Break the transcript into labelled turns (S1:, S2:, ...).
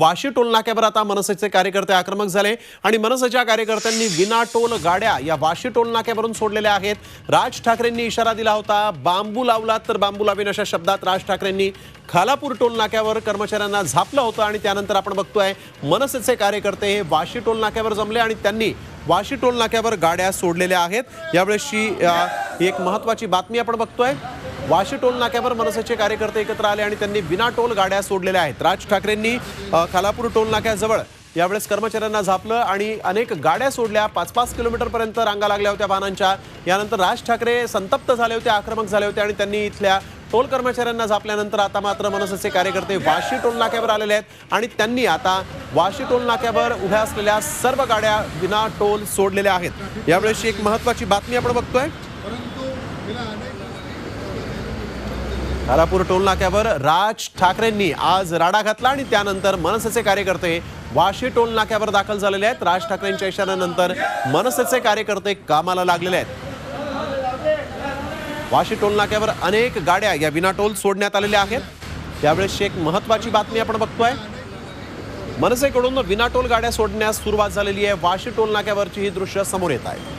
S1: Vashi toll नाक्यावर आता मनसेचे कार्यकर्ते आक्रमक झाले आणि मनसेच्या कार्यकर्त्यांनी विना टोल गाड्या या वाशी टोल नाक्यावरून सोडलेल्या आहेत. राज ठाकरेंनी इशारा दिला होता बांबू लावला तर बांबू लावीन अशा शब्दात राज ठाकरेंनी खालापूर टोल नाक्यावर कर्मचाऱ्यांना झापलं होतं आणि त्यानंतर आपण बघतोय मनसेचे कार्यकर्ते हे वाशी टोल नाक्यावर जमले आणि त्यांनी वाशी टोल नाक्यावर गाड्या सोडलेल्या आहेत. यावेळेसची एक महत्वाची बातमी आपण बघतोय. वाशी टोल नाक्यावर मनसेचे कार्यकर्ते एकत्र आले आणि त्यांनी विना टोल गाड्या सोडलेल्या आहेत. राज ठाकरेंनी खालापूर टोल नाक्याजवळ यावेळेस कर्मचाऱ्यांना झापलं आणि अनेक गाड्या सोडल्या. पाच पाच किलोमीटरपर्यंत रांगा लागल्या होत्या वाहनांच्या. यानंतर राज ठाकरे संतप्त झाले होते आक्रमक झाले होते आणि त्यांनी इथल्या टोल कर्मचाऱ्यांना झापल्यानंतर आता मात्र मनसेचे कार्यकर्ते वाशी टोल नाक्यावर आलेले आहेत आणि त्यांनी आता वाशी टोल नाक्यावर उभ्या असलेल्या सर्व गाड्या विना टोल सोडलेल्या आहेत. यावेळेसची एक महत्वाची बातमी आपण बघतोय. खालापूर टोल नाक्यावर राज ठाकरेंनी आज राडा घातला आणि त्यानंतर मनसेचे कार्यकर्ते वाशी टोल नाक्यावर दाखल झालेले आहेत. राज ठाकरेंच्या इशाऱ्यानंतर मनसेचे कार्यकर्ते कामाला लागलेले आहेत. वाशी टोल नाक्यावर अनेक गाड्या या विना टोल सोडण्यात आलेल्या आहेत. त्यावेळेस एक महत्वाची बातमी आपण बघतोय. मनसेकडून विना टोल गाड्या सोडण्यास सुरुवात झालेली आहे. वाशी टोल नाक्यावरची ही दृश्य समोर येत आहे.